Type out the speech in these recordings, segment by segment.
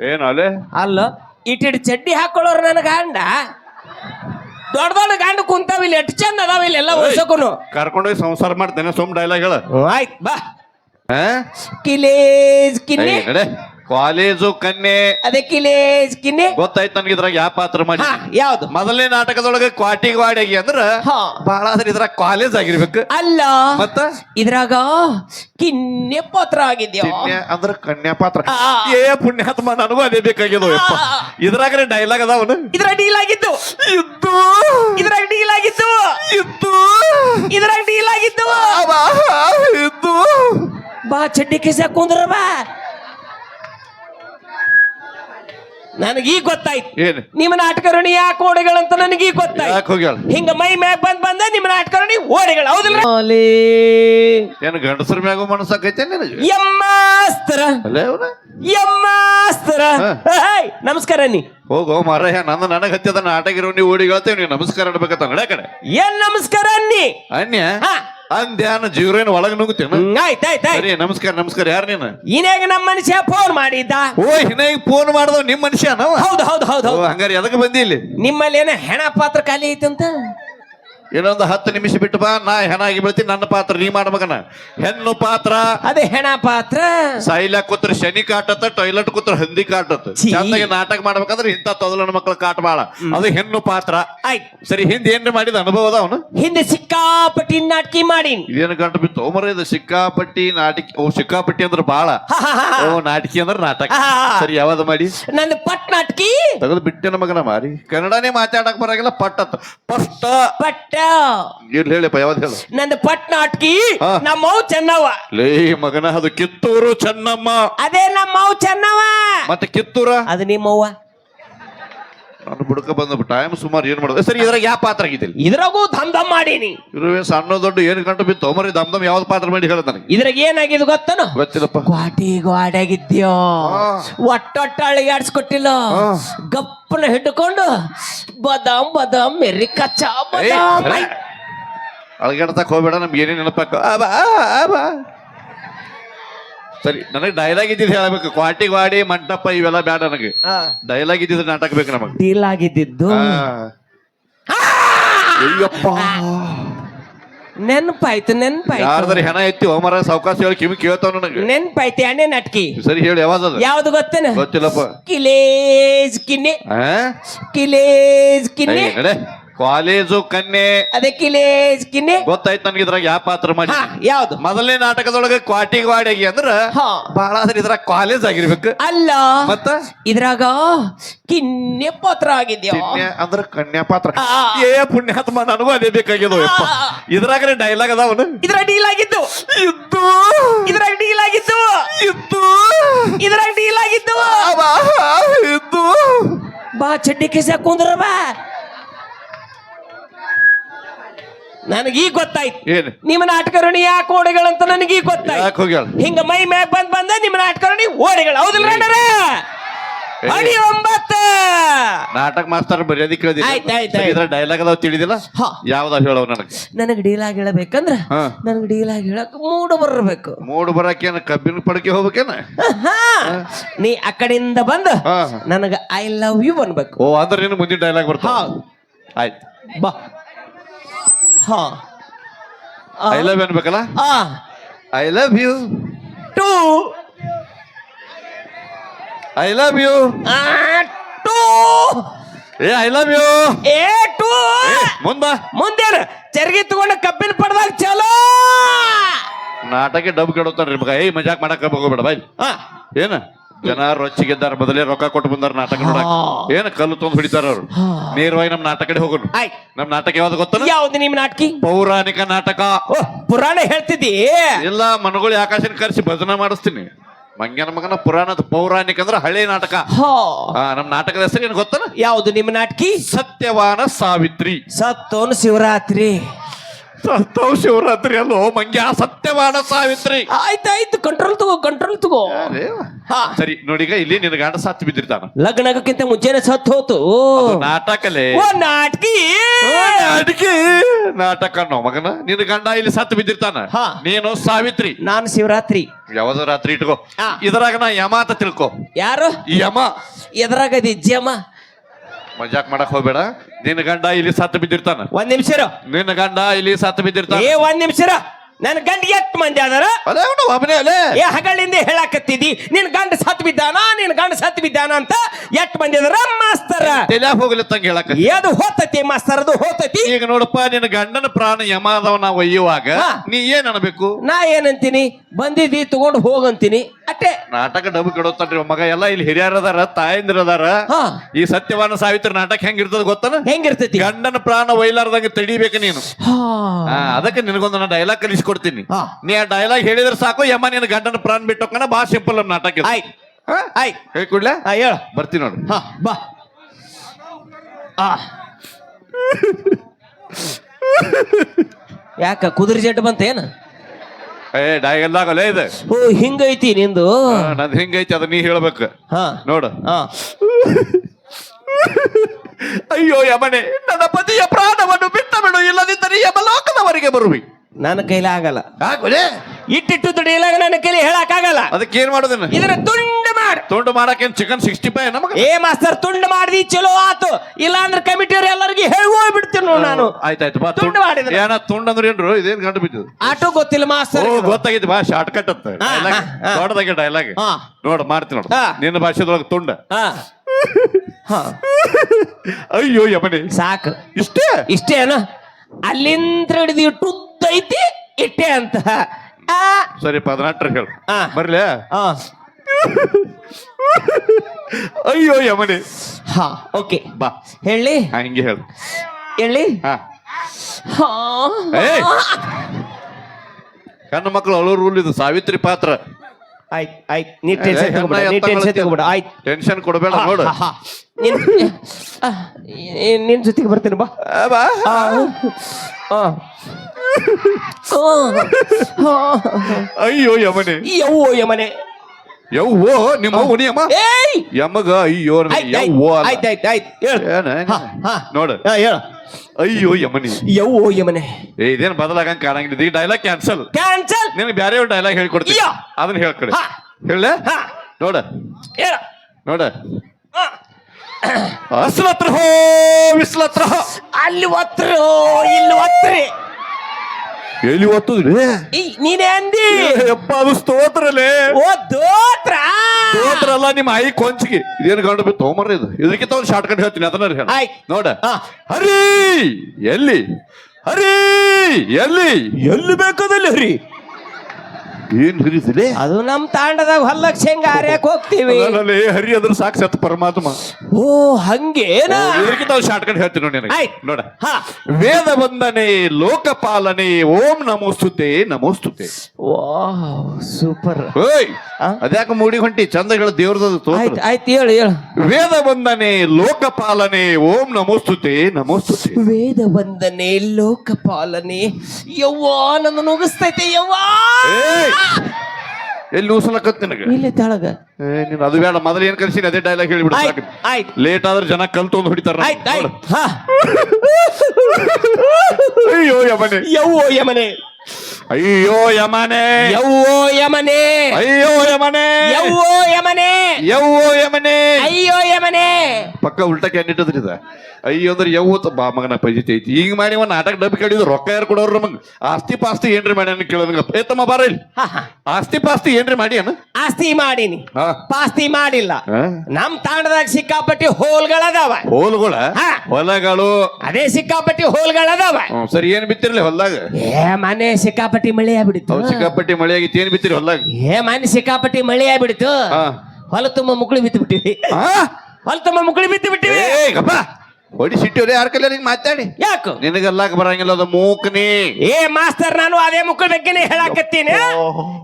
ಏನು ಅಲೆ? ಅಲ್ಲ ಇಟ್ಟಿಟ್ಟು ಚಡ್ಡಿ ಹಾಕೊಳ್ಳೋರು ನನ್ನ ಗಂಡ. ದೊಡ್ಡ ದೊಡ್ಡ ಗಂಡ ಕುಂತಾವ ಇಲ್ಲಿ ಎಷ್ಟು ಚಂದ ಅದಾವ ಇಲ್ಲಿ ಎಲ್ಲ ವರ್ಷಕ್ಕೂನು ಕರ್ಕೊಂಡೋಗಿ ಸಂಸಾರ ಮಾಡ್ತೇನೆ ಸುಮ್ ಡೈಲಾಗ್ ಹೇಳ. ಆಯ್ತು ಬಾ? ಕಿಲೇಜ್ ನಡೆ ಕಾಲೇಜು ಕನ್ನೆ ಅದೇ ಕಿಲೇಜ್ ಕಿನ್ನೆ ಗೊತ್ತಾಯ್ತು ನನ್ಗೆ ಇದ್ರಾಗ ಯಾವ ಪಾತ್ರ ಮಾಡಿ. ಯಾವ್ದು? ಮೊದಲನೇ ನಾಟಕದೊಳಗೆ ಕ್ವಾಟಿ ಗ್ವಾಡಿಗೆ ಅಂದ್ರ. ಬಹಳ ಇದ್ರ ಇದ್ರಾಗ ಕಾಲೇಜ್ ಆಗಿರ್ಬೇಕು. ಅಲ್ಲ ಮತ್ತ? ಇದ್ರಾಗ ಕಿನ್ನೆ ಪಾತ್ರ ಆಗಿದ್ಯಾ? ಅಂದ್ರ ಕನ್ಯಾ ಪಾತ್ರ. ಏ ಪುಣ್ಯಾತ್ಮ ನನಗೂ ಅದೇ ಬೇಕಾಗಿದ್ದು ಇದ್ರಾಗ ಡೈಲಾಗ್ ಅದಾವನು ಇದ್ರ ಡೀಲ್ ಆಗಿದ್ದು. ಇದ್ದು. ಇದ್ರಾಗ ಡೀಲ್ ಆಗಿದ್ದು. ಇದ್ದು. ಇದ್ರಾಗ ಡೀಲ್ ಆಗಿದ್ದು. ಇದ್ದು. ಬಾ ಚಡ್ಡಿ ಕಿಸ ಕುಂದ್ರ ಬಾ ನನಗೀಗ ಗೊತ್ತಾಯ್ತು. ಏನ್? ನಿಮ್ಮ ನಾಟಕರಣಿ ಯಾಕೆ ಓಡಿಗಳಂತ ನನಗೀಗ ಗೊತ್ತಾಯ್ತು. ಯಾಕೆ ಹೋಗ್ಯಾಳ? ಹಿಂಗ ಮೈ ಮ್ಯಾಗ ಬಂದ್ ಬಂದ ನಿಮ್ಮ ನಾಟಕರಣಿ ಓಡಿಗಳು ಹೌದಿಲ್ಲ ಏನ್ ಗಂಡಸರ ಮ್ಯಾಗೂ ಮನಸ್ಸಾಕೈತೆ ನಿನಗೆ? ಯಮ್ಮಾಸ್ತ್ರ ಅಲ್ಲೇ ಅವ್ನ? ಯಮ್ಮಾಸ್ತರ ಹಾ. ನಮಸ್ಕಾರ ನೀ ಹೋಗೋ ಮಾರಯ್ಯ ನಂದು ನನಗೆ ಹತ್ತಿದ ಇರೋ ನೀವು ಓಡಿ ಹೇಳ್ತೇವೆ ನೀವು ನಮಸ್ಕಾರ ಅನ್ಬೇಕಂತ ನಡೆ ಕಡೆ. ಏನ್ ನಮಸ್ಕಾರ ಅನ್ನಿ? ಅನ್ಯ? ಹಾ. ಅಂದ್ಯಾನ ಜೀವ್ರೇನ್ ಒಳಗೆ ನುಗ್ತೇನ ಹ್ಮ್, ಆಯ್ತ್ ಆಯ್ತ್ ಆಯ್ತ್. ಸರಿ ನಮಸ್ಕಾರ ನಮಸ್ಕಾರ ಯಾರು ನೀನು? ಇನ್ಯಾಗ ನಮ್ಮ ಮನುಷ್ಯ ಫೋನ್ ಮಾಡಿದ್ದ? ಓ ಹಿನಾಗಿ ಫೋನ್ ಮಾಡ್ದವ್ ನಿಮ್ ಮನುಷ್ಯ ನಾವ ಹೌದು ಹೌದು ಹೌದು. ಹೌದು ಹಂಗಾರೆ ಎದಕ್ಕೆ ಬಂದಿ ಇಲ್ಲಿ? ನಿಮ್ಮಲ್ಲಿ ಏನೋ ಹೆಣ ಪಾತ್ರ ಖಾಲಿ ಐತಂತ? ಇನ್ನೊಂದು ಹತ್ತು ನಿಮಿಷ ಬಿಟ್ಟು ಬಾ ನಾ ಹೆಣಾಗಿ ಬೀಳ್ತೀನಿ ನನ್ನ ಪಾತ್ರ ನೀ ಮಾಡ್ಬೇಕನ ಹೆಣ್ಣು ಪಾತ್ರ. ಅದೇ ಹೆಣ ಪಾತ್ರ. ಸೈಲ ಕೂತ್ರ ಶನಿ ಕಾಟತ್ತ ಟಾಯ್ಲೆಟ್ ಕೂತ್ರ ಹಂದಿ ಕಾಟತ್ತ. ಛೀ. ಚಂದಾಗಿ ನಾಟಕ ಮಾಡ್ಬೇಕಂದ್ರೆ ಇಂಥ ತೊದಲನ ಮಕ್ಕಳ ಕಾಟ ಬಾಳ. ಅದು ಹೆಣ್ಣು ಪಾತ್ರ. ಆಯ್ತು ಸರಿ ಹಿಂದೆ ಏನ್ ಮಾಡಿದ? ಅನುಭವ ಅದ ಅವನು? ಹಿಂದೆ ಸಿಕ್ಕಾಪಟ್ಟಿ ನಾಟಕಿ ಮಾಡಿ ಇದೇನು ಗಂಟು ಬಿತ್ತು? ಓಮರ ಇದು ಸಿಕ್ಕಾಪಟ್ಟಿ ನಾಟಕಿ. ಓ ಸಿಕ್ಕಾಪಟ್ಟಿ ಅಂದ್ರೆ ಬಾಳ. ಓ ನಾಟಕಿ ಅಂದ್ರೆ ನಾಟಕ. ಸರಿ ಯಾವ್ದು ಮಾಡಿ? ನಂದು ಪಟ್ ನಾಟಕಿ. ತೆಗೆದು ಬಿಟ್ಟೆ ಮಗನ ಮಾರಿ. ಕನ್ನಡನೇ ಮಾತಾಡಕ್ ಬರಂಗಿಲ್ಲ ಪಟ್ಟತ್ ಫಸ್ಟ್ ಪಟ್ಟ ಇಲ್ಲಿ ಹೇಳಿಪ್ಪ ಯಾವ್ದು ಹೇಳು? ನಂದು ಪಟ್ ನಾಟಕಿ ಹಾ. ನಮ್ಮವ್ ಚೆನ್ನವ ಲೇ ಮಗನ ಅದು ಕಿತ್ತೂರು ಚೆನ್ನಮ್ಮ. ಅದೇ ನಮ್ಮವ್ ಚೆನ್ನವ ಮತ್ತೆ ಕಿತ್ತೂರ? ಅದು ನಿಮ್ಮವ್ವ. ನಾನು ಬುಡಕ ಬಂದ ಟೈಮ್ ಸುಮಾರು ಏನ್ ಮಾಡೋದು? ಸರಿ ಇದ್ರಾಗ ಯಾವ ಪಾತ್ರ ಆಗಿದ್ದಿಲ್ಲ ಇದ್ರಾಗೂ ಧಮ್ ಧಮ್ ಮಾಡೀನಿ. ಇರುವೆ ಸಣ್ಣ ದೊಡ್ಡ ಏನು ಗಂಟು ಬಿತ್ತು? ಮರಿ ದಮ್ ದಮ್ ಯಾವ್ದು ಪಾತ್ರ ಮಾಡಿ ಹೇಳ ನನಗೆ. ಇದ್ರಾಗ ಏನಾಗಿದ್ ಗೊತ್ತನು? ಗೊತ್ತಿಲ್ಲಪ್ಪ. ಗ್ವಾಟಿ ಗ್ವಾಡಾಗಿದ್ಯೋ. ಒಟ್ಟೊಟ್ಟ ಅಳಿಗಾಡ್ಸ್ಕೊಟ್ಟಿಲ್ಲ. ಗಪ್ಪನ ಹಿಡ್ಕೊಂಡು ಬದಾಮ್ ಬದಾಮ್ ಮೆರಿ ಕಚ್ಚ ಬದಾಮ್. ಅಳಗಾಡ್ತಕ್ ಹೋಗ್ಬೇಡ ನಮ್ಗೆ ಏನೇನು ನೆನಪಾಕ ಸರಿ ನನಗೆ ಡೈಲಾಗ್ ಇದ್ದಿದ್ದು ಹೇಳಬೇಕು. ಕ್ವಾಟಿ ಗ್ವಾಡಿ ಮಂಟಪ ಇವೆಲ್ಲ ಬೇಡ ನನಗೆ. ಆ, ಡೈಲಾಗ್ ಇದ್ದಿದ್ದು ನಾಟಕ ಬೇಕು ನಮಗೆ. ಡೀಲ್ ಆಗಿದ್ದಿದ್ದು? ಅಯ್ಯಪ್ಪ! ನೆನ್ಪಾಯ್ತು ನೆನ್ಪಾಯ್ತು. ಯಾರ್ದಾರ ಹೆಣ ಎತ್ತಿ ಹೋಮರ ಸಾವಕಾಶ ಹೇಳಿ ಕಿವಿ ಕೇಳ್ತಾವ ನನಗೆ. ನೆನ್ಪಾಯ್ತು ಎಣ್ಣೆ ನಾಟಕಿ. ಸರಿ ಹೇಳಿ ಯಾವ್ದು ಯಾವ್ದು ಗೊತ್ತೇನ? ಗೊತ್ತಿಲ್ಲಪ್ಪ. ಕಿಲೇಜ್ ಕಿನ್ನೆ. ಆ? ಕಿಲೇಜ್ ಕಿನ್ನೆ. ಏ, ನಡೆ ಕಾಲೇಜು ಕನ್ನೆ ಅದೇ ಕಿಲೇಜ್ ಕಿನ್ನೆ ಗೊತ್ತಾಯ್ತು ನನಗೆ ಇದ್ರಾಗ ಯಾವ ಪಾತ್ರ ಮಾಡಿ. ಯಾವ್ದು? ಮೊದಲನೇ ನಾಟಕದೊಳಗೆ ಕ್ವಾಟಿ ಗ್ವಾಡಿಗೆ ಅಂದ್ರ ಬಹಳ ಆದ್ರೆ ಇದ್ರಾಗ ಕಾಲೇಜ್ ಆಗಿರ್ಬೇಕು. ಅಲ್ಲ ಮತ್ತ? ಇದ್ರಾಗ ಕಿನ್ನೆ ಪಾತ್ರ ಆಗಿದ್ಯಾ? ಅಂದ್ರ ಕನ್ಯಾ ಪಾತ್ರ. ಏ ಪುಣ್ಯಾತ್ಮ ನನಗೂ ಅದೇ ಬೇಕಾಗಿದ್ದು ಇದ್ರಾಗ ಡೈಲಾಗ್ ಅದಾವನು ಇದ್ರ ಡೀಲ್ ಆಗಿದ್ದು. ಇದ್ದು. ಇದ್ರಾಗ ಡೀಲ್ ಆಗಿದ್ದು. ಇದ್ದು. ಇದ್ರಾಗ ಡೀಲ್ ಆಗಿದ್ದು. ಇದ್ದು. ಬಾ ಚಡ್ಡಿ ಕೇಸ ಕುಂದ್ರ ಬಾ ನನಗೀಗ ಗೊತ್ತಾಯ್ತು. ಏನ್? ನಿಮ್ಮ ನಾಟಕರಣಿ ಯಾಕೆ ಅಂತ ನನಗೀಗ ಗೊತ್ತಾಯ್ತು. ಯಾಕೆ ಹೋಗ್ಯಾಳ? ಹಿಂಗ ಮೈ ಮ್ಯಾಗ್ ಬಂದ್ ಬಂದ ನಿಮ್ಮ ನಾಟಕರಣಿ ಓಡಿಗಳು. ಹೌದಿಲ್ಲ ರಣ್ಣರ? ಅಡಿ ಒಂಬತ್ತ. ನಾಟಕ ಮಾಸ್ತರ್ ಮರ್ಯಾದೆ ಕೇಳಿದಿ ಆಯ್ತ್, ಆಯ್ತ್, ಆಯ್ತ್. ಇದ್ರ ಡೈಲಾಗ್ ಅದಾವ ತಿಳಿದಿಲ್ಲ? ಹಾ. ಯಾವ್ದಾವ್ ಹೇಳವ್ ನನಗೆ? ನನಗೆ ಡೀಲ್ ಆಗಿ ಹೇಳಬೇಕಂದ್ರ ಹಾ. ನನಗೆ ಡೀಲ್ ಆಗಿ ಹೇಳಕ್ ಮೂಡು ಬರಬೇಕು. ಮೂಡ್ ಬರಕೇನ ಕಬ್ಬಿನ ಪಡಕೆ ಹೋಗ್ಬೇಕೇನ? ನೀ ಆ ಕಡೆಯಿಂದ ಬಂದು ಹಾ. ನನಗ ಐ ಲವ್ ಯು ಅನ್ಬೇಕು. ಓ ಅಂದ್ರೆ ನೀನು ಮುಂದಿನ ಡೈಲಾಗ್ ಬರ್ತಾವ. ಆಯ್ತು. ಬಾ. ಹಾ. ಐ ಲವ್ ಅನ್ಬೇಕಲ್ಲ? ಆ. I love you too. I love you too. ಏ ಐ ಲವ್ ಯು ಏ ಟೂ. ಮುಂದ ಮುಂದೇನು? ಚರ್ಗಿ ತಗೊಂಡು ಕಬ್ಬಿನ ಪಡ್ದಾಗ ಚಲೋ. ನಾಟಕ ಡಬ್ ಕೆಡುತ್ತಾನ್ರಿ ಮಗ. ಏಯ್ ಮಜಾಕ್ ಮಾಡಕ್ ಹೋಗ್ಬೇಡ ಬಾಯ್ ಆ, ಏನ? ಜನ ರೊಚ್ಚಿಗೆದ್ದಾರ ಬದಲೇ ರೊಕ್ಕ ಕೊಟ್ಟು ಬಂದಾರ ನಾಟಕ ನೋಡಕ್. ಏನ ಕಲ್ಲು ತೊಂದ್ ಹೊಡಿತಾರ ಅವ್ರು. ನೇರವಾಗಿ ನಮ್ ನಾಟಕ ಕಡೆ ಹೋಗೋಣ ಆಯ್ತ್ ನಮ್ ನಾಟಕ ಯಾವ್ದು ಗೊತ್ತಲ್ಲ ಯಾವ್ದು ನಿಮ್ ನಾಟಕಿ? ಪೌರಾಣಿಕ ನಾಟಕ. ಓ ಪುರಾಣ ಹೇಳ್ತಿದ್ದಿ? ಇಲ್ಲ ಮನಗಳು ಆಕಾಶನ ಕರೆಸಿ ಭಜನಾ ಮಾಡಿಸ್ತೀನಿ. ಮಂಗ್ಯನ ಮಗನ ಪುರಾಣದ ಪೌರಾಣಿಕ ಅಂದ್ರೆ ಹಳೆ ನಾಟಕ. ಹೋ. ಆ ನಮ್ ನಾಟಕದ ಹೆಸರು ಏನ್ ಗೊತ್ತಲ್ಲ ಯಾವ್ದು ನಿಮ್ ನಾಟಕಿ? ಸತ್ಯವಾನ ಸಾವಿತ್ರಿ. ಸತ್ತೋನು ಶಿವರಾತ್ರಿ. ಸತ್ತೋ ಶಿವರಾತ್ರಿ ಅಲ್ಲೋ ಮಂಗ್ಯ ಸತ್ಯವಾನ ಸಾವಿತ್ರಿ. ಆಯ್ತಾಯ್ತು ಕಂಟ್ರೋಲ್ ತಗೋ. ಕಂಟ್ರೋಲ್ ತಗೋ ಹಾ. ಸರಿ ನೋಡಿಗ ಇಲ್ಲಿ ನಿನ್ನ ಗಂಡ ಸತ್ತು ಬಿದ್ದಿರ್ತಾನ ಲಗ್ನಕ್ಕಿಂತ ಮುಂಚೆನೆ ಸತ್ ಹೋತು. ನಾಟಕಲೆ ನಾಟಕಲೇ. ಓ ನಾಟಕಿ. ನಾಟಕಿ. ನಾಟಕ ಅನ್ನೋ ಮಗನ ನಿನ್ನ ಗಂಡ ಇಲ್ಲಿ ಸತ್ತು ಬಿದ್ದಿರ್ತಾನ ಹಾ. ನೀನು ಸಾವಿತ್ರಿ. ನಾನು ಶಿವರಾತ್ರಿ. ಯಾವ್ದೋ ರಾತ್ರಿ ಇಟ್ಕೋ. ಹಾ. ಇದ್ರಾಗ ನಾ ಯಮ ಅಂತ ತಿಳ್ಕೊ. ಯಾರು? ಯಮ. ಎದ್ರಾಗದಿ ಜಮ. ಮಜಾಕ್ ಮಾಡಕ್ ಹೋಗ್ಬೇಡ. ನಿನ್ನ ಗಂಡ ಇಲ್ಲಿ ಸತ್ತು ಬಿದ್ದಿರ್ತಾನ ಒಂದ್ ನಿಮಿಷ ನಿನ್ನ ಗಂಡ ಇಲ್ಲಿ ಸತ್ತು ಬಿದ್ದಿರ್ತಾನ ಏ ಒಂದ್ ನಿಮಿಷ ಇರು. ನನ್ ಗಂಡ ಎಷ್ಟ್ ಮಂದಿ ಅದಾರ? ಅದೇ ಅವನು ಒಬ್ಬನೇ ಅಲ್ಲೇ. ಏ ಹಗಳಿಂದ ಹೇಳಾಕತ್ತಿದಿ? ನಿನ್ ಗಂಡ ಸತ್ ಬಿದ್ದಾನ ನಿನ್ ಗಂಡ ಸತ್ ಬಿದ್ದಾನ ಅಂತ ಎಷ್ಟ್ ಮಂದಿ ಅದಾರ? ಮಾಸ್ತರ. ಅದು ಹೇಳಕ ಏದು ಹೋತತಿ ಮಾಸ್ತರ್ ಅದು ಹೋತತಿ. ಈಗ ನೋಡಪ್ಪ ನಿನ್ನ ಗಂಡನ ಪ್ರಾಣ ಯಮ ನಾ ಒಯ್ಯುವಾಗ ಹಾ. ನೀ ಏನ್ ಅನ್ಬೇಕು? ನಾ ಏನಂತೀನಿ? ಬಂದಿದ್ದಿ ತಗೊಂಡು ಹೋಗಂತೀನಿ. ಅಟ್ಟೆ. ನಾಟಕ ಡಬ್ ಕೆಡೋತನ್ರಿ ಮಗ. ಎಲ್ಲ ಇಲ್ಲಿ ಹಿರಿಯರ್ ಅದಾರ ತಾಯಂದ್ರ ಅದಾರ. ಹಾ. ಈ ಸತ್ಯವಾನ ಸಾವಿತ್ರಿ ನಾಟಕ ಹೆಂಗಿರ್ತದ ಗೊತ್ತನ? ಹೆಂಗಿರ್ತೈತಿ? ಗಂಡನ ಪ್ರಾಣ ಒಯ್ಲಾರ್ದಂಗ ತಡಿಬೇಕು ನೀನು. ಹಾ. ಆ, ಅದಕ್ಕೆ ನಿನಗೊಂದು ನಾ ಡೈಲಾಗ್ ಕಲಿಸ್ಕೊಡ್ತೀನಿ. ಹಾ. ನೀ ಆ ಡೈಲಾಗ್ ಹೇಳಿದ್ರೆ ಸಾಕು ಯಮ್ಮ ನಿನ್ನ ಗಂಡನ ಪ್ರಾಣ ಬಿಟ್ಟೋಕನ ಬಾ ಸಿಂಪಲ್ ನಮ್ಮ ನಾಟಕ ಇದು. ಆಯ್. ಆಯ್. ಆಯ್ತ್ ಹೇಳ್ಕೊಡ್ಲೆ ಆ ಹೇಳ. ಬರ್ತೀನಿ ನೋಡು. ಹಾ ಬಾ. ಆ. ಯಾಕ ಕುದುರೆ ಜಡ್ಡು ಬಂತೇನ ಏ ಡೈಲಾಗ್ ಅಲ್ಲೇ ಇದೆ. ಓ ಹಿಂಗೈತಿ ನಿಂದು. ಆ, ನಂದ್ ಹಿಂಗೈತಿ ಅದ ನೀ ಹೇಳ್ಬೇಕು. ಹಾ. ನೋಡು. ಹಾ. ಅಯ್ಯೋ ಯಮನೆ ನನ್ನ ಪತಿಯ ಪ್ರಾಣವನ್ನು ಬಿಟ್ಟ ಬಿಡು ಇಲ್ಲದಿದ್ದರೆ ಯಮಲೋಕದವರೆಗೆ ಬರುವಿ. ನನ್ನ ಕೈಲಿ ಆಗಲ್ಲ. ಹಾಕೋದೇ ಇಟ್ಟಿಟ್ಟು ದುಡಿಯಲಾಗ ನನ್ನ ಕೈಲಿ ಹೇಳಕ್ ಆಗಲ್ಲ ಅದಕ್ಕೆ ಏನ್ ಮಾಡೋದನ್ನ? ಇದನ್ನ ತುಂಡು ಮಾಡಿ. ತುಂಡು ಮಾಡಕ್ಕೇನ್ ಚಿಕನ್ ಸಿಕ್ಸ್ಟಿ ಫೈವ್ ನಮಗೆ? ಏ ಮಾಸ್ತರ್ ತುಂಡು ಮಾಡಿದಿ ಚಲೋ ಆತು. ಇಲ್ಲ ಅಂದ್ರೆ ಕಮಿಟಿಯವ್ರು ಎಲ್ಲರಿಗೆ ಹೇಳಿ ಬಿಡ್ತೀನಿ ನೋಡು ನಾನು. ಆಯ್ತಾಯ್ತು ಬಾ ತುಂಡು ಮಾಡಿದ್ರೆ. ಏನ ತುಂಡು ಅಂದ್ರೆ ಏನ್ರು? ಇದೇನ್ ಗಂಟು ಬಿದ್ದು ಆಟೋ ಗೊತ್ತಿಲ್ಲ ಓ ಮಾಸ್ತರ್ ಗೊತ್ತಾಗಿತ್ತು ಬಾ ಶಾರ್ಟ್ ಕಟ್ ಅಂತ. ಹಾ, Dialogue. ಹಾ, ಹಾ. ದೊಡ್ಡದಾಗಿ ಡೈಲಾಗ್ ಹಾ. ನೋಡ್ ಮಾಡ್ತೀನಿ ನೋಡು. ಹಾ. ನಿನ್ನ ಭಾಷೆದೊಳಗೆ ತುಂಡ. ಹಾ ಹಾ. ಅಯ್ಯೋ ಯಮನೆ. ಸಾಕು. ಇಷ್ಟೇ? ಇಷ್ಟೇನ? ಅಲ್ಲಿಂದ ಹಿಡಿದು ಇಟ್ಟು ಐತಿ ಇಟ್ಟೆ ಅಂತ. ಆ, ಸರಿ ಪದನಾಟ್ರ ಹೇಳು ಹಾ. ಬರ್ಲೆ. ಆ, ಅಯ್ಯೋ ಯಮನೆ. ಹಾ ಓಕೆ. ಬಾ. ಹೇಳಿ. ಹಾ ಹಿಂಗೆ ಹೇಳು. ಹೇಳಿ. ಹಾ. ಹಾ. ಏಯ್! ಹೆಣ್ಣು ಮಕ್ಕಳು ಅಳೋ ರೂಲ್ ಇದು ಸಾವಿತ್ರಿ ಪಾತ್ರ. ಆಯ್ತ್ ಆಯ್ತ್ ನೀ ಟೆನ್ಷನ್ ತಗೋಬೇಡ ನೀ ಟೆನ್ಷನ್ ತಗೋಬೇಡ ಆಯ್ತ್ ಟೆನ್ಷನ್ ಕೊಡಬೇಡ ನೋಡು. ನಿನ್ ನಿನ್ ಜೊತೆಗೆ ಬರ್ತೀನಿ ಬಾ. ಆ, ಬಾ. ಅಯ್ಯೋ ಯಮನೆ. ಯವ್ವೋ ಯಮನೆ. ಯವ್ವೋ ನಿಮ್ಮ ಉನಿ ಏಯ್! ಯಮಗ ಅಯ್ಯೋ ಯವ್ವೋ ಆಯ್ತು ಆಯ್ತ್ ಆಯ್ತ್. ನೋಡು. ಹೇಳು. ಅಯ್ಯೋ ಯಮನಿ. ಯವ್ವೋ ಯಮನೆ. ಏ ಬದಲಾಗಂಗೆ ಬದಲಾಗಂಗ್ ಕಾಣಂಗಿಲ್ಲ. ಈ ಡೈಲಾಗ್ ಕ್ಯಾನ್ಸಲ್ ಕ್ಯಾನ್ಸಲ್ ನಿನಗೆ ಬೇರೆ ಒಂದು ಡೈಲಾಗ್ ಹೇಳ್ಕೊಡ್ತೀನಿ. ಯಾ. ಅದನ್ನ ಹೇಳ್ಕೊಡಿ ಹಾ. ಹೇಳ ನೋಡ. ಹೇಳ. ನೋಡ. ಹಾ. ಅಸ್ಲತ್ರ ಹೋ ವಿಸ್ಲತ್ರ. ಹೋ. ಅಲ್ಲಿ ಒತ್ತರು ಇಲ್ಲಿ ಒತ್ತರಿ ಎಲ್ಲಿ ಒತ್ತದ್ರಿ? ಈ ನೀನೇ ಅಂದಿ. ಯಪ್ಪ ಅದು ಸ್ತೋತ್ರಲೇ. ಓ ದೋತ್ರ ಸ್ತೋತ್ರ ಅಲ್ಲ ನಿಮ್ಮ ಐ ಕೊಂಚಿಗೆ. ಇದೇನು ಗಂಡು ಬಿ ತೊಗೊಂಬರ್ರಿ ಇದು. ಇದಕ್ಕೆ ಒಂದು ಶಾರ್ಟ್ ಕಟ್ ಹೇಳ್ತೀನಿ ಅದನ್ನ ಹೇಳ. ಆಯ್ತ್. ನೋಡ. ಹಾ. ಹರಿ ಎಲ್ಲಿ? ಹರಿ ಎಲ್ಲಿ? ಎಲ್ಲಿ ಬೇಕಾದಲ್ಲಿ ಹರಿ. ಏನ್ ಹರಿಸಿಲೆ ಅದು ನಮ್ ತಾಂಡದಾಗ ಹೊಲಕ್ ಶೇಂಗ ಹರಿಯಕ್ ಹೋಗ್ತೀವಿ ಹರಿ ಅದ್ರ ಸಾಕ್ಷಾತ್ ಪರಮಾತ್ಮ. ಓ ಹಂಗೇನ? ಇದಕ್ಕಿಂತ ಶಾರ್ಟ್ ಕಟ್ ಹೇಳ್ತೀನಿ ನೋಡಿ ನಿನಗೆ. ಆಯ್ತ್. ನೋಡ. ಹಾ. ವೇದ ವಂದನೆ ಲೋಕಪಾಲನೆ ಓಂ ನಮೋಸ್ತುತೆ ನಮೋಸ್ತುತೆ ವಾಹ್ ಸೂಪರ್ ಓಯ್ ಆ? ಅದ್ಯಾಕ ಮೂಡಿ ಹೊಂಟಿ? ಚಂದ ಹೇಳ ದೇವ್ರದ ಆಯ್ತು ತೋತ್ರ. ಆಯ್ತು ಹೇಳು ಹೇಳು. ವೇದ ವಂದನೆ ಲೋಕಪಾಲನೆ ಓಂ ನಮೋಸ್ತುತೆ ನಮೋಸ್ತುತೆ ವೇದ ವಂದನೆ ಲೋಕಪಾಲನೆ ಯವ್ವಾ ನನ್ನ ನುಗ್ಗಿಸ್ತೈತೆ ಯವ್ವಾ? ಏಯ್! ಎಲ್ಲಿ ಊಸಲಕತ್ ನಿನಗೆ? ಇಲ್ಲಿ ತೆಳಗ. ಏ, ನೀನ್ ಅದು ಬೇಡ ಮೊದಲು ಏನ್ ಕಲಸಿ ಅದೇ ಡೈಲಾಗ್ ಹೇಳಿಬಿಡ ಆಯ್ತು ಆಯ್ತು. ಲೇಟ್ ಆದ್ರೆ ಜನ ಕಲ್ತು ಒಂದು ಹೊಡಿತಾರ ಆಯ್ತು ಆಯ್ತು. ಹಾ. ಅಯ್ಯೋ ಯಮನೆ. ಯವ್ವೋ ಯಮನೆ. ಅಯ್ಯೋ ಯಮನೆ. ಯವ್ವೋ ಯಮನೆ. ಅಯ್ಯೋ ಯಮನೆ. ಯವ್ವೋ ಯಮನೆ. ಯವ್ವೋ ಯಮನೆ. ಅಯ್ಯೋ ಯಮನೆ. ಪಕ್ಕ ಉಲ್ಟಾ ಕ್ಯಾಂಡಿಡೇಟ್ ಇದ. ಅಯ್ಯೋ ಅಂದ್ರೆ ಯವ್ವ ಬಾ ಮಗನ ಪಜಿತಿ ಐತಿ. ಈಗ ಮಾಡಿ ಒಂದ್ ನಾಟಕ ಡಬ್ಬಿ ಕಡಿದ್ರು ರೊಕ್ಕ ಯಾರು ಕೊಡೋರು ನಮಗ್? ಆಸ್ತಿ ಪಾಸ್ತಿ ಏನ್ರಿ ಮಾಡಿ ಅನ್ನ ಕೇಳೋದಂಗ ಏ ತಮ್ಮ ಬಾರ ಇಲ್ಲಿ. ಆಸ್ತಿ ಪಾಸ್ತಿ ಏನ್ರಿ ಮಾಡಿ ಅನ್ನ ಆಸ್ತಿ ಮಾಡೀನಿ. ಹಾ. ಪಾಸ್ತಿ ಮಾಡಿಲ್ಲ. ಹಾ? ನಮ್ ತಾಂಡದಾಗ ಸಿಕ್ಕಾಪಟ್ಟಿ ಹೋಲ್ಗಳದಾವ. ಹೋಲ್ಗಳ? ಹಾ. ಹೊಲಗಳು? ಅದೇ ಸಿಕ್ಕಾಪಟ್ಟಿ ಹೋಲ್ಗಳದಾವ. ಹ್ಮ್, ಸರಿ ಏನ್ ಬಿತ್ತಿರ್ಲಿ ಹೊಲ್ದಾಗ? ಏ ಮನೆ ಸಿಕ್ಕಾಪಟ್ಟಿ ಮಳೆ ಆಗ್ಬಿಡಿತು ಅವ್ ಸಿಕ್ಕಾಪಟ್ಟಿ ಮಳೆ ಆಗಿತ್ತು ಏನ್ ಬಿತ್ತಿರಿ ಹೊಲ್ದಾಗ? ಏ ಮನೆ ಸಿಕ್ಕಾಪಟ್ಟಿ ಮಳೆ ಆಗ್ಬಿಡಿತು ಹಾ. ಹೊಲ ತುಂಬ ಮುಕ್ಳು ಬಿತ್ತು ಬಿಟ್ಟಿವಿ. ಆ? ಹೊಲ ತುಂಬ ಮುಕ್ಳು ಬಿತ್ತು ಬಿಟ್ಟಿವಿ. ಏ ಗಪ್ಪ. ಹೊಡಿ ಸಿಟ್ಟಿವ್ರಿ ಯಾರ ಕಲ್ಯಾಣ ನಿಂಗೆ ಮಾತಾಡಿ? ಯಾಕು? ನಿನಗೆಲ್ಲಾಕ ಬರಂಗಿಲ್ಲ ಅದು ಮೂಕ್ನಿ. ಏ ಮಾಸ್ತರ್ ನಾನು ಅದೇ ಮುಕ್ಕಳ ಬಗ್ಗೆನೇ ಹೇಳಾಕತ್ತೀನಿ.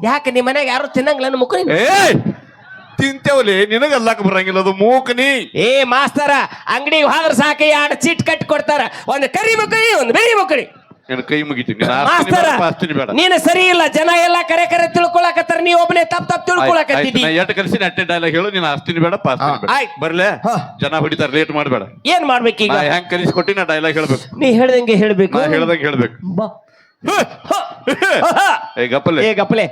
ಯಾಕೆ ನಿಮ್ಮ ಮನೆಗೆ ಯಾರು ತಿನ್ನಂಗಿಲ್ಲ ನನ್ನ ಮುಕ್ಕಳಿ ಏ ತಿಂತೇವಲಿ ನಿನಗೆಲ್ಲಾಕ ಬರಂಗಿಲ್ಲ ಅದು ಮೂಕ್ನಿ. ಏ ಮಾಸ್ತರ ಅಂಗಡಿಗೆ ಹೋದ್ರ ಸಾಕು ಎರಡು ಚೀಟ್ ಕಟ್ಟಿ ಕೊಡ್ತಾರ. ಒಂದು ಕರಿ ಮುಕ್ಕಳಿ ಒಂದು ಬೆಳಿ ಮುಕ್ಕಳಿ ಕೈ ಮುಗಿತೀನಿ ನೀನ್ ಆಸ್ತಿನಿ ಮಾಸ್ತರ ಬೇಡ ಆಸ್ತಿನಿ ಬೇಡ ನೀನು ಸರಿ ಇಲ್ಲ ಜನ ಎಲ್ಲ ಕರೆ ಕರೆ ತಿಳ್ಕೊಳಕತ್ತಾರ ನೀ ಒಬ್ಬನೇ ತಪ್ಪ ತಪ್ಪ ನಾ ಎಟ್ ಕಲ್ಸಿ ಅಟ್ಟೆ ಡೈಲಾಗ್ ಹೇಳು ನೀನ್ ಆಸ್ತಿನಿ ಬೇಡ ಪಾಸ್ತಿನಿ ಬೇಡ ಆಯ್ತ್. ಬರ್ಲೆ ಹಾ. ಜನ ಹೊಡಿತಾರ ಲೇಟ್ ಮಾಡಬೇಡ ಏನ್ ಮಾಡ್ಬೇಕೀಗ ನಾ ಹೆಂಗ್ ಕಲಿಸ್ಕೊಟ್ಟಿ ನಾ ಡೈಲಾಗ್ ಹೇಳ್ಬೇಕು ನೀ ಹೇಳ್ದಂಗೆ ಹೇಳ್ಬೇಕು ನಾ ಹೇಳ್ದಂಗ್ ಹೇಳ್ಬೇಕು ಬಾ ಹ, ಹ. ಏ ಗಪ್ಪಲೆ ಏ ಗಪ್ಲೆ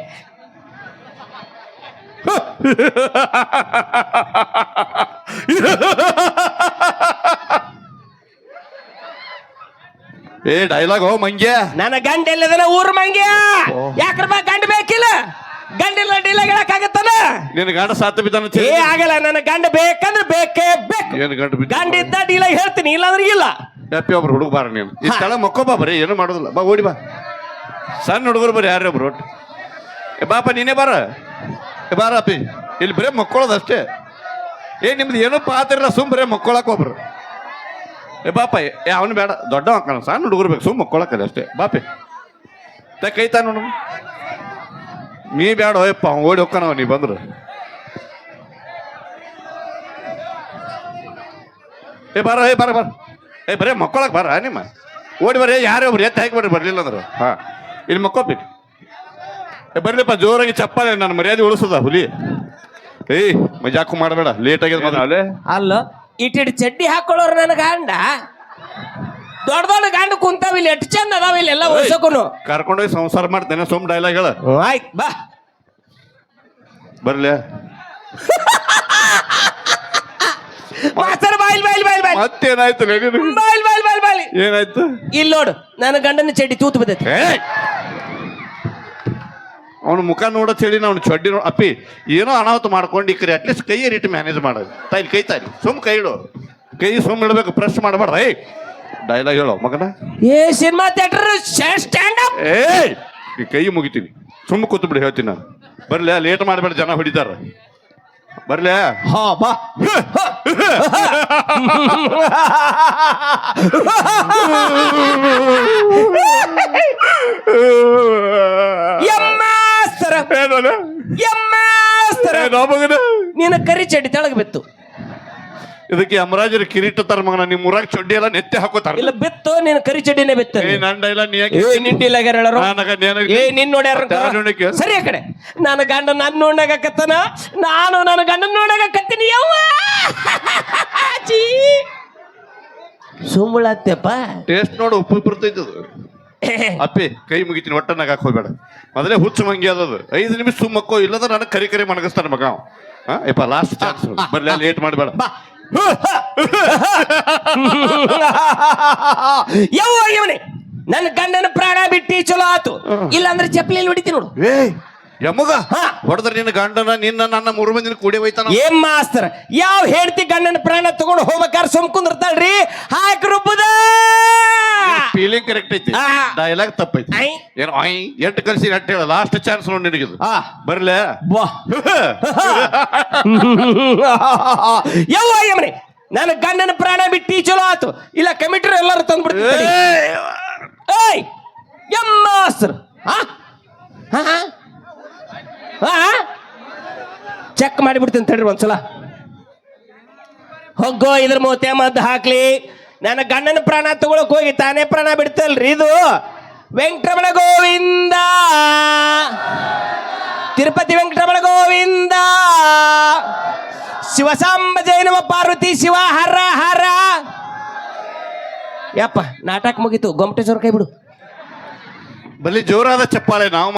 ಏ ಡೈಲಾಗ್ ಓ ಮಂಗ್ಯ. ನನ್ನ ಗಂಡ ಎಲ್ಲದನ ಊರ್ ಮಂಗ್ಯ. ಯಾಕ್ರ ಬಾ ಗಂಡ ಬೇಕಿಲ್ಲ? ಗಂಡ ಇಲ್ಲ ಹೇಳಕ್ಕಾಗತ್ತಲ್ಲ ನಿನ್ನ ನಿನ್ ಗಂಡ ಸಾತ್ ಬಿದ್ದಾನ ಏ ಆಗಲ್ಲ ನನ್ನ ಗಂಡ ಬೇಕಂದ್ರೆ ಬೇಕೇ ಬೇಕು. ಏನು ಗಂಡ ಬಿದ್ದ? ಗಂಡ ಇದ್ದ ಹೇಳ್ತೀನಿ ಇಲ್ಲ. ಯಪ್ಪಿ ಒಬ್ರು ಹುಡುಗ ಬಾರ ನೀನು. ಈ ತಳ ಮಕ್ಕೋಬಾ ಬರೀ ಏನು ಮಾಡೋದಿಲ್ಲ. ಬಾ ಓಡಿ ಬಾ. ಸಣ್ಣ ಹುಡುಗರು ಬರೀ ಯಾರೇ ಒಬ್ರು? ಒಟ್ಟು ಏ ಬಾಪ ನೀನೇ ಬಾರ? ಏ ಬಾರ ಅಪ್ಪಿ ಇಲ್ಲಿ ಬರೀ ಮಕ್ಕೊಳ್ಳೋದು ಅಷ್ಟೇ. ಏ ನಿಮ್ದು ಏನೋ ಪಾತ್ರ ಸುಮ್ ಬರೀ ಮಕ್ಕೊಳಕ್ಕೆ ಒಬ್ರು ಏ ಬಾಪ ಏ ಅವನು ಬೇಡ. ದೊಡ್ಡ ಮಕ್ಕಳ ಸಣ್ಣ ಹುಡುಗರು ಬೇಕು. ಸುಮ್ ಮಕ್ಕೊಳಕಲ್ಲ ಅಷ್ಟೇ. ಬಾಪಿ. ತ ಕೈತಾ ನೋಡು. ನೀ ಬೇಡ ಹೋಯಪ್ಪ ಅವ್ನು ಓಡಿ ಹೋಗ್ಕನವ ನೀ ಬಂದ್ರು. ಏ ಬರ ಏ ಬಾರ ಬರ. ಏ ಬರೇ ಮಕ್ಕೊಳಕ್ ಬರ ನಿಮ್ಮ. ಓಡಿ ಬರ್ರಿ ಯಾರೇ ಒಬ್ರು ಎತ್ತ ಹಾಕಿ ಬರ್ರಿ ಬರ್ಲಿಲ್ಲ ಅಂದ್ರು. ಹಾ. ಇಲ್ಲಿ ಮಕ್ಕೋಪಿ ಏ ಬರ್ಲಿಪ್ಪ ಜೋರಾಗಿ ಚಪ್ಪಾಳೆ ನನ್ನ ಮರ್ಯಾದೆ ಉಳಿಸದ ಹುಲಿ. ಏಯ್ ಮಜಾಕು ಮಾಡಬೇಡ ಲೇಟ್ ಆಗ್ಯದ ಮೊದಲು. ಅಲ್ಲೇ ಇಟ್ಟಿಟ್ಟು ಚಡ್ಡಿ ಹಾಕೊಳ್ಳೋರು ನನ್ನ ಗಂಡ. ದೊಡ್ಡ ದೊಡ್ಡ ಗಂಡ ಕುಂತಾವ ಇಲ್ಲಿ ಎಷ್ಟು ಚಂದ ಅದಾವ ಇಲ್ಲಿ ಎಲ್ಲ ಓಸಕುನು ಕರ್ಕೊಂಡೋಗಿ ಸಂಸಾರ ಮಾಡ್ತೇನೆ ಸುಮ್ ಡೈಲಾಗ್ ಹೇಳ. ಆಯ್ತು ಬಾ. ಬರ್ಲಿ. Master boil boil boil boil ಮತ್ತೇನಾಯ್ತು? ಬಾಯ್ಲ್ ಬಾಯ್ಲ್ ಬಾಯ್ಲ್ ಬಾಯ್ಲ್ ಏನಾಯ್ತು? ಇಲ್ಲಿ ನೋಡು ನನ್ನ ಗಂಡನ ಚಡ್ಡಿ ತೂತು ಬಿದ್ದೈತಿ. ಅವನ ಮುಖ ನೋಡತ್ ಹೇಳಿ ನಾವು ಚಡ್ಡಿ ನೋ ಅಪ್ಪಿ ಏನೋ ಅನಾಹುತ ಮಾಡ್ಕೊಂಡು ಈ ಕರೆ ಅಟ್ಲೀಸ್ಟ್ ಕೈಯೇ ರೀಟ್ ಮ್ಯಾನೇಜ್ ಮಾಡೋದು ತಾಯಿ ಕೈ ತಾಯಿ ಸುಮ್ ಕೈ ಇಡು. ಕೈ ಸುಮ್ ಇಡಬೇಕು ಪ್ರೆಸ್ ಮಾಡಬಾರ್ದ ಏಯ್ ಡೈಲಾಗ್ ಹೇಳೋ ಮಗನ. ಏ ಸಿನಿಮಾ ಥಿಯೇಟರ್ ಸ್ಟ್ಯಾಂಡ್ ಅಪ್ ಏಯ್ ಈ ಕೈ ಮುಗಿತೀನಿ. ಸುಮ್ಮ ಕೂತು ಬಿಡಿ ಹೇಳ್ತೀನಿ ನಾನು. ಬರ್ಲೆ ಲೇಟ್ ಮಾಡಬೇಡ ಜನ ಹೊಡಿತಾರ. ಬರ್ಲೆ. ಹಾ ಬಾ. ಯಮ್ಮಾಸ್ತರ ಮಗನ? ನಿನ್ನ ಕರಿ ಚಡ್ಡಿ ತೆಳಗ ಬಿತ್ತು. ಇದಕ್ಕೆ ಯಮರಾಜರ ಕಿರೀಟ ತರ ಮಗನ ನಿಮ್ಮ ಊರಾಗ ಚಡ್ಡಿ ಎಲ್ಲ ನೆತ್ತಿ ಹಾಕೋತಾರ. ಇಲ್ಲ ಬಿತ್ತು ನಿನ್ನ ಕರಿ ಚಡ್ಡಿನೇ ಬಿತ್ತು. ಏ ನನ್ ಡೈಲಾಗ್ ನೀ ಯಾಕೆ ಏ ಹೇಳರು? ನಾನಾಗ ಏ ನಿನ್ ನೋಡ್ಯಾರ? ಸರಿ ಆ ಕಡೆ. ನನ್ನ ಗಂಡ ನನ್ನ ನೋಡಕತ್ತನ ನಾನು ನನ್ನ ಗಂಡನ ನೋಡಕತ್ತೀನಿ ಯವ್ವ! ಸುಮ್ಮಳತ್ತಪ್ಪ ಟೇಸ್ಟ್ ನೋಡು ಉಪ್ಪು ಬರ್ತೈತದು. ಅದು ಅಪ್ಪಿ ಕೈ ಮುಗಿತೀನಿ ಒಟ್ಟ ನಗಾಕ್ ಹೋಗ್ಬೇಡ. ಮೊದಲೇ ಹುಚ್ಚು ಮಂಗಿ ಅದದು ಐದು ನಿಮಿಷ ಸುಮ್ಮಕ್ಕೋ ಇಲ್ಲದ ನನಗೆ ಕರಿ ಕರಿ ಮನಗಿಸ್ತಾನೆ ಮಗ ಅವ. ಹಾ ಯಪ್ಪ ಲಾಸ್ಟ್ ಚಾನ್ಸ್ ಬರ್ಲಿ ಲೇಟ್ ಮಾಡಬೇಡ. ಯವ್ವ ಇವನೇ ನನ್ನ ಗಂಡನ ಪ್ರಾಣ ಬಿಟ್ಟಿ ಚಲೋ ಆತು. ಇಲ್ಲಾಂದ್ರೆ ಚಪ್ಪಲಿ ಹೊಡಿತೀನಿ ನೋಡು. ಏ ಯಮ್ಮಗ ಹಾ. ಹೊಡೆದ್ರೆ ನಿನ್ನ ಗಂಡನ ನಿನ್ನ ನನ್ನ ಮೂರು ಮಂದಿನ ಕೂಡಿ ಹೋಯ್ತಾನ? ಏನ್ ಮಾಸ್ತರ್? ಯಾವ ಹೇಳ್ತಿ ಗಂಡನ ಪ್ರಾಣ ತಗೊಂಡು ಹೋಗ್ಬೇಕಾದ್ರೆ ಸುಮ್ ಕುಂದಿರ್ತಾಳ್ರಿ? ಹಾಕ್ ರುಬ್ಬದ ಫೀಲಿಂಗ್ ಕರೆಕ್ಟ್ ಐತಿ. ಆ. ಡೈಲಾಗ್ ತಪ್ಪೈತಿ. ಐ. ಏನು ಐ? ಎಂಟು ಕಲ್ಸಿ ಎಂಟು ಹೇಳ? ಲಾಸ್ಟ್ ಚಾನ್ಸ್ ನೋಡಿ ನಿನಗಿದು ಆ. ಬರ್ಲೆ? ಬಾ. ಯವ್ವ ಯಮನೆ ನನ್ನ ಗಂಡನ ಪ್ರಾಣ ಬಿಟ್ಟಿ ಚಲೋ ಆತು. ಇಲ್ಲ ಕಮಿಟ್ರ್ ಎಲ್ಲರೂ ತಂದ್ಬಿಡ್ತೀನಿ. ಏಯ್ ಯಮ್ಮಾಸ್ರ್. ಹಾ? ಹಾ ಚೆಕ್ ಮಾಡಿಬಿಡ್ತೀನಿ ತಡ್ರಿ ಒಂದ್ಸಲ. ಹೋಗೋ ಇದ್ರ ಮೂತೆ ಮದ್ದು ಹಾಕ್ಲಿ. ನನ್ನ ಗಂಡನ ಪ್ರಾಣ ತಗೊಳಕ್ ಹೋಗಿ ತಾನೇ ಪ್ರಾಣ ಬಿಡ್ತಲ್ರಿ ಇದು? ವೆಂಕಟರಮಣ ಗೋವಿಂದ. ತಿರುಪತಿ ವೆಂಕಟರಮಣ ಗೋವಿಂದ. ಶಿವಸಾಂಬ ಜೈನವ ಪಾರ್ವತಿ ಶಿವ, ಹರ ಹರ. ಯಪ್ಪ, ನಾಟಕ ಮುಗೀತು. ಗೊಮಟೇಶ್ವರ ಕೈ ಬಿಡು. ಬಲಿ ಜೋರಾದ ಚಪ್ಪಾಳೆ, ನಾವು